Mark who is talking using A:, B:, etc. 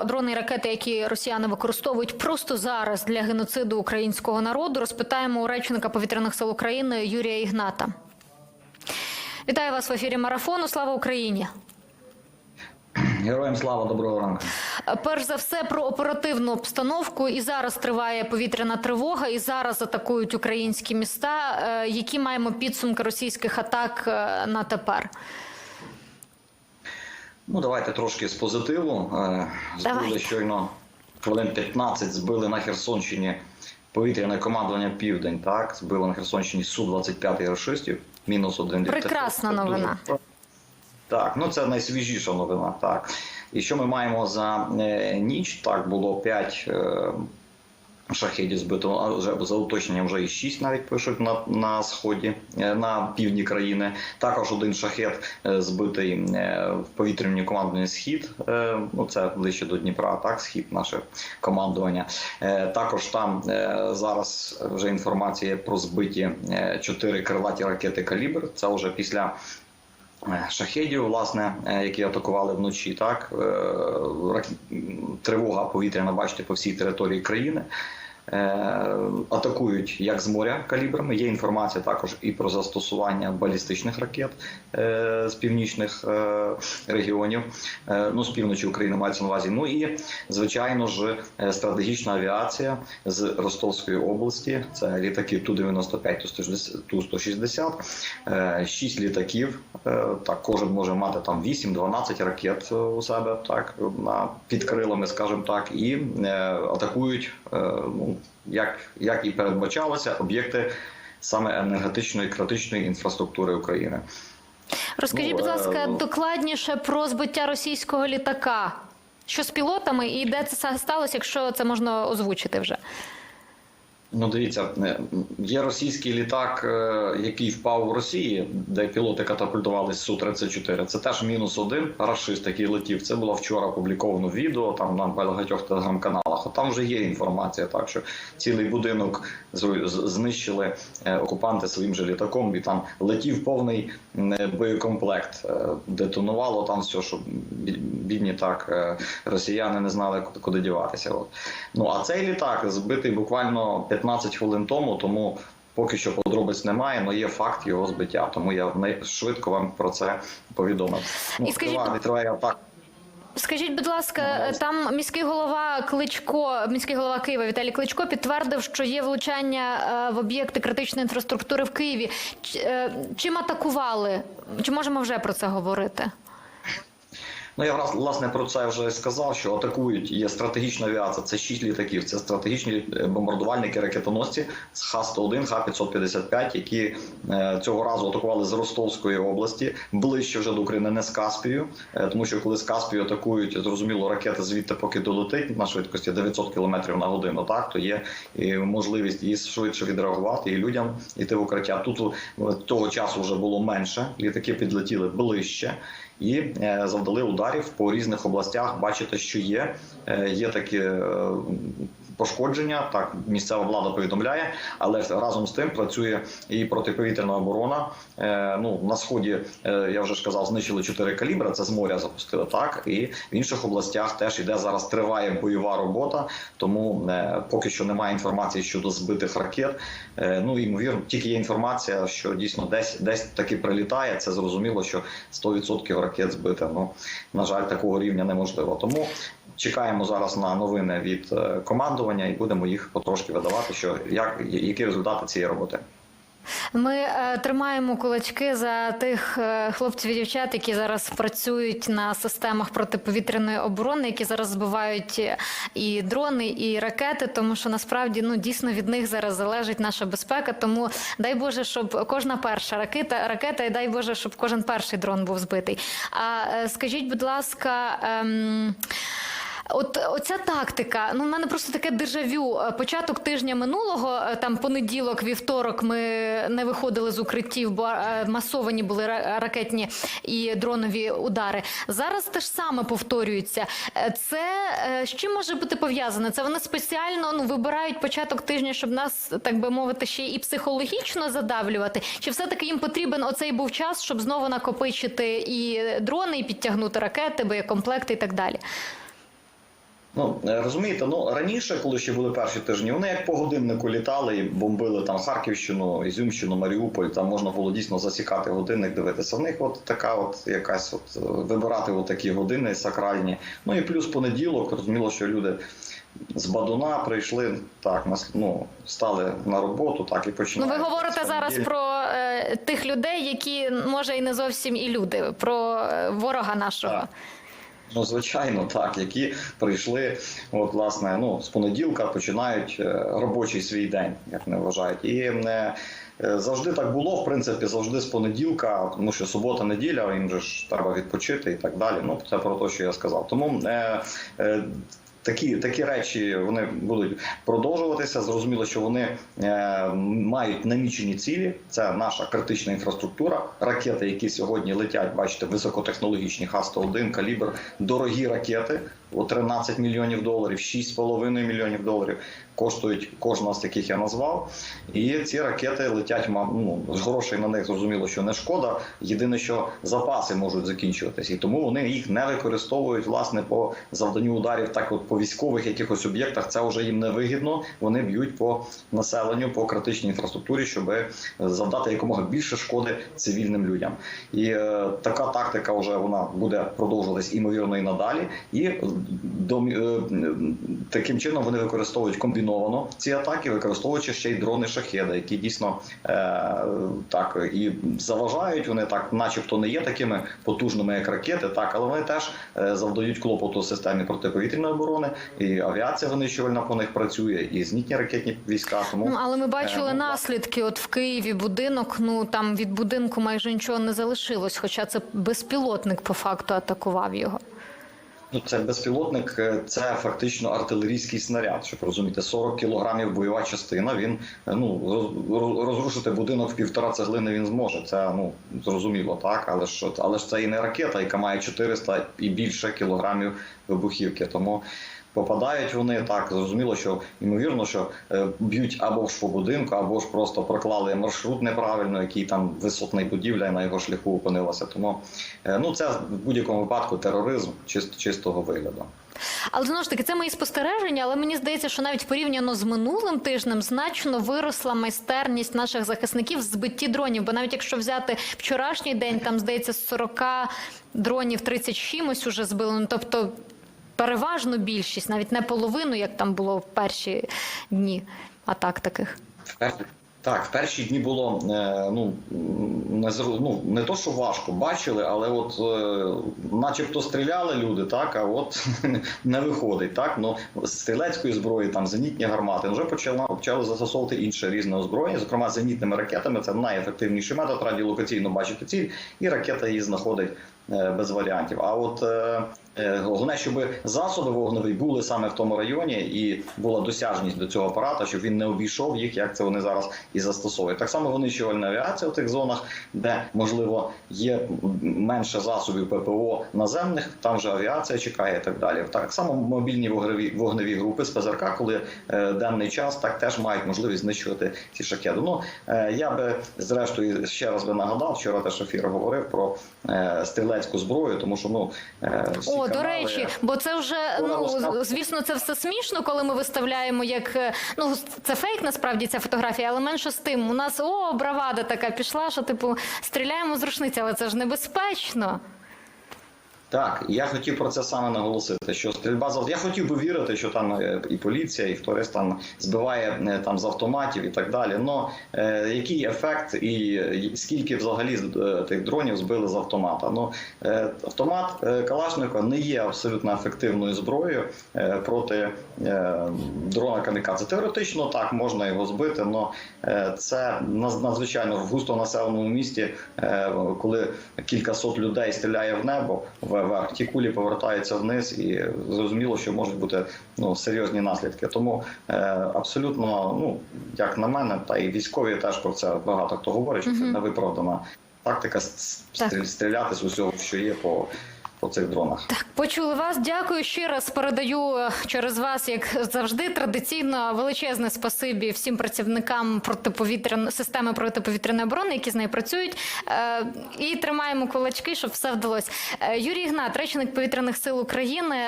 A: про дрони і ракети, які росіяни використовують просто зараз для геноциду українського народу, розпитаємо у речника повітряних сил України Юрія Ігната. Вітаю вас в ефірі марафону. Слава Україні!
B: Героям слава, доброго ранку.
A: Перш за все про оперативну обстановку. І зараз триває повітряна тривога, і зараз атакують українські міста. Е, Які маємо підсумки російських атак е, на тепер?
B: Ну, давайте трошки з позитиву. Е, Збили щойно хвилин 15 збили на Херсонщині повітряне командування Південь. Так, збили на Херсонщині Су-25 рашистів, мінус один.
A: Прекрасна новина.
B: Так, ну це найсвіжіша новина. Так. І що ми маємо за е, ніч? Так, було 5 шахедів збито, а вже за уточненням вже і 6 навіть пишуть на, на сході, е, на півдні країни. Також один шахет е, збитий е, в повітряній командуванні схід. Ну це ближче до Дніпра, так, схід наше командування. Також там зараз вже інформація про збиті 4 крилаті ракети калібр. Це вже після. Е, Шахедів, власне, е, які атакували вночі, так е, тривога повітряна, бачите, по всій території країни. Е, Атакують як з моря калібрами. Є інформація також і про застосування балістичних ракет е, з північних е, регіонів, ну з півночі України мається на увазі. Ну і звичайно ж стратегічна авіація з Ростовської області. Це літаки Ту-95, Ту-160, е, 6 літаків. Е, Так, кожен може мати там 8-12 ракет у себе, так на під крилами, скажімо так, і атакують, ну як, як і передбачалося, об'єкти саме енергетичної критичної інфраструктури України.
A: Розкажіть,
B: Ну,
A: будь ласка,
B: е,
A: докладніше про збиття російського літака. Що з пілотами і де це сталося, якщо це можна озвучити вже?
B: Ну, дивіться, е, є російський літак, е, який впав у Росії, де пілоти катапультували з Су-34. Це теж мінус один рашист, який летів. Це було вчора опубліковано відео там на багатьох телеграм-каналах. Там вже є інформація, так що цілий будинок знищили е, окупанти своїм же літаком, і там летів повний боєкомплект. Детонувало там все, що бі- бідні так росіяни не знали, куди діватися. От. Ну а цей літак збитий буквально 15 хвилин тому, тому. Поки що подробиць немає, але є факт його збиття, тому я швидко вам про це повідомив. Ну,
A: І скажіть,
B: триває, триває атака.
A: Скажіть, будь ласка, там міський голова Кличко, міський голова Києва Віталій Кличко підтвердив, що є влучання е, в об'єкти критичної інфраструктури в Києві. Е, Чим атакували? Чи можемо вже про це говорити?
B: Ну я власне про це вже сказав, що атакують є стратегічна авіація. Це 6 літаків. Це стратегічні е, бомбардувальники ракетоносці з Х-101, Х-555, які е, цього разу атакували з Ростовської області, ближче вже до України, не з Каспію. Е, тому що коли з Каспію атакують, зрозуміло, ракета звідти поки долетить на швидкості 900 км на годину. Так то є можливість і швидше відреагувати і людям йти в укриття. Тут того часу вже було менше. Літаки підлетіли ближче і завдали ударів по різних областях. Бачите, що є. Е, Є такі е, пошкодження. Так, місцева влада повідомляє, але разом з тим працює і протиповітряна оборона. Е, Ну на сході е, я вже ж казав, знищили 4 калібри. Це з моря запустили так. І в інших областях теж іде зараз триває бойова робота. Тому е, поки що немає інформації щодо збитих ракет. Ну ймовірно, тільки є інформація, що дійсно десь десь таки прилітає. Це зрозуміло, що 100% ракет збите. Ну на жаль, такого рівня неможливо. Тому чекаємо зараз на новини від е, командування і будемо їх потрошки видавати. Що як які результати цієї роботи.
A: Ми е, тримаємо кулачки за тих е, хлопців і дівчат, які зараз працюють на системах протиповітряної оборони, які зараз збивають е, і дрони, і ракети, тому що насправді ну дійсно від них зараз залежить наша безпека. Тому дай Боже, щоб кожна перша ракета, ракета, і дай Боже, щоб кожен перший дрон був збитий. А е, скажіть, будь ласка. Ем... От оця тактика. Ну, в мене просто таке дежавю. Е, Початок тижня минулого, е, там понеділок, вівторок, ми не виходили з укриттів, бо е, масовані були ра- ракетні і дронові удари. Зараз те ж саме повторюється. Це з чим може бути пов'язане? Це вони спеціально ну вибирають початок тижня, щоб нас, так би мовити, ще і психологічно задавлювати. Чи все таки їм потрібен оцей був час, щоб знову накопичити і дрони, і підтягнути ракети, боєкомплекти і так далі?
B: Ну е, розумієте, ну раніше, коли ще були перші тижні, вони як по годиннику літали і бомбили там Харківщину, Ізюмщину, Маріуполь. Там можна було дійсно засікати годинник, дивитися. В них от така, от якась от е, вибирати от такі години сакральні. Ну і плюс понеділок, розуміло, що люди. З Бадуна прийшли так, ну стали на роботу, так і
A: Ну, ви говорите зараз про е, тих людей, які може і не зовсім і люди, про е, ворога нашого.
B: Так. Ну, звичайно, так, які прийшли, от, власне, ну, з понеділка починають е, робочий свій день, як не вважають. І е, е, завжди так було, в принципі, завжди з понеділка, тому що субота, неділя, їм же ж треба відпочити і так далі. Ну, це про те, що я сказав. Тому е, е, Такі, такі речі вони будуть продовжуватися. Зрозуміло, що вони е, мають намічені цілі. Це наша критична інфраструктура. Ракети, які сьогодні летять, бачите, високотехнологічні Х-101, калібр, дорогі ракети. О 13 мільйонів доларів, 6,5 мільйонів доларів коштують кожна з яких я назвав. І ці ракети летять ну, з грошей на них зрозуміло, що не шкода. Єдине, що запаси можуть закінчуватися, і тому вони їх не використовують власне по завданню ударів, так от по військових якихось об'єктах. Це вже їм не вигідно. Вони б'ють по населенню, по критичній інфраструктурі, щоб завдати якомога більше шкоди цивільним людям. І е, така тактика вже вона буде продовжуватись імовірно і надалі. І е, е, таким чином вони використовують комбіновано ці атаки, використовуючи ще й дрони шахеда, які дійсно е, так і заважають. Вони так, начебто, не є такими потужними, як ракети, так, але вони теж е, завдають клопоту системі протиповітряної оборони, і авіація винищувальна по них працює, і зенітні ракетні війська. Тому
A: Ну, але ми бачили
B: Е,
A: наслідки. От в Києві будинок. Ну там від будинку майже нічого не залишилось, хоча це безпілотник по факту атакував його.
B: Ну, це безпілотник, е, це фактично артилерійський снаряд. Щоб розуміти, 40 кілограмів бойова частина. Він е, ну роз- роз- розрушити будинок в півтора цеглини він зможе. Це ну зрозуміло, так. Але ж але ж це і не ракета, яка має 400 і більше кілограмів вибухівки. Тому попадають вони так. Зрозуміло, що ймовірно, що е, б'ють або ж по будинку, або ж просто проклали маршрут неправильно, який там висотна будівля і на його шляху опинилася. Тому е, ну це в будь-якому випадку тероризм чист, чистого вигляду.
A: Але знову ж таки, це мої спостереження. Але мені здається, що навіть порівняно з минулим тижнем значно виросла майстерність наших захисників в збитті дронів. Бо навіть якщо взяти вчорашній день, там здається з 40 дронів 30 чимось уже збили. Ну тобто переважну більшість, навіть не половину, як там було в перші дні атак таких.
B: Так, в перші дні було е, ну, не, ну, не то, що важко, бачили, але от е, начебто стріляли люди, так, а от не виходить. Так? Ну, з стрілецької зброї, там, зенітні гармати, вже почали, почали застосовувати інше різне озброєння, зокрема зенітними ракетами. Це найефективніший метод радіолокаційно бачити ціль, і ракета її знаходить без варіантів. А от е, е, головне, щоб засоби вогневі були саме в тому районі, і була досяжність до цього апарата, щоб він не обійшов їх, як це вони зараз і застосовують. Так само винищувальна авіація в тих зонах, де можливо є менше засобів ППО наземних, там вже авіація чекає і так далі. Так само мобільні вогневі вогневі групи з ПЗРК, коли е, денний час, так теж мають можливість знищувати ці шахеди. Ну е, я би зрештою ще раз би нагадав, вчора теж ефір говорив про е, стрілецьку зброю, тому що ну е, всі
A: О, до речі, бо це вже ну звісно, це все смішно, коли ми виставляємо як е, ну це фейк, насправді ця фотографія, але менше з тим. У нас о бравада така пішла, що типу стріляємо з рушниці, але це ж небезпечно.
B: Так, я хотів про це саме наголосити. Що стрільба з я хотів би вірити, що там е, і поліція, і хтось там збиває е, там з автоматів і так далі. Но е, який ефект і, скільки взагалі е, тих дронів збили з автомата? Ну е, автомат е, Калашникова не є абсолютно ефективною зброєю е, проти е, дрона камікадзе. Теоретично так можна його збити, але це наз- надзвичайно в густо населеному місті, е, коли кілька сот людей стріляє в небо вверх, ті кулі повертаються вниз, і зрозуміло, що можуть бути ну серйозні наслідки. Тому е, абсолютно, ну як на мене, та і військові теж про це багато хто говорить, що це невиправдана тактика
A: Так.
B: стріляти з усього, що є по, по цих дронах.
A: Так, почули вас. Дякую ще раз. Передаю е, через вас, як завжди, традиційно величезне спасибі всім працівникам протиповітряної системи протиповітряної оборони, які з нею працюють. Е, і тримаємо кулачки, щоб все вдалося. Е, Юрій Ігнат, речник повітряних сил України.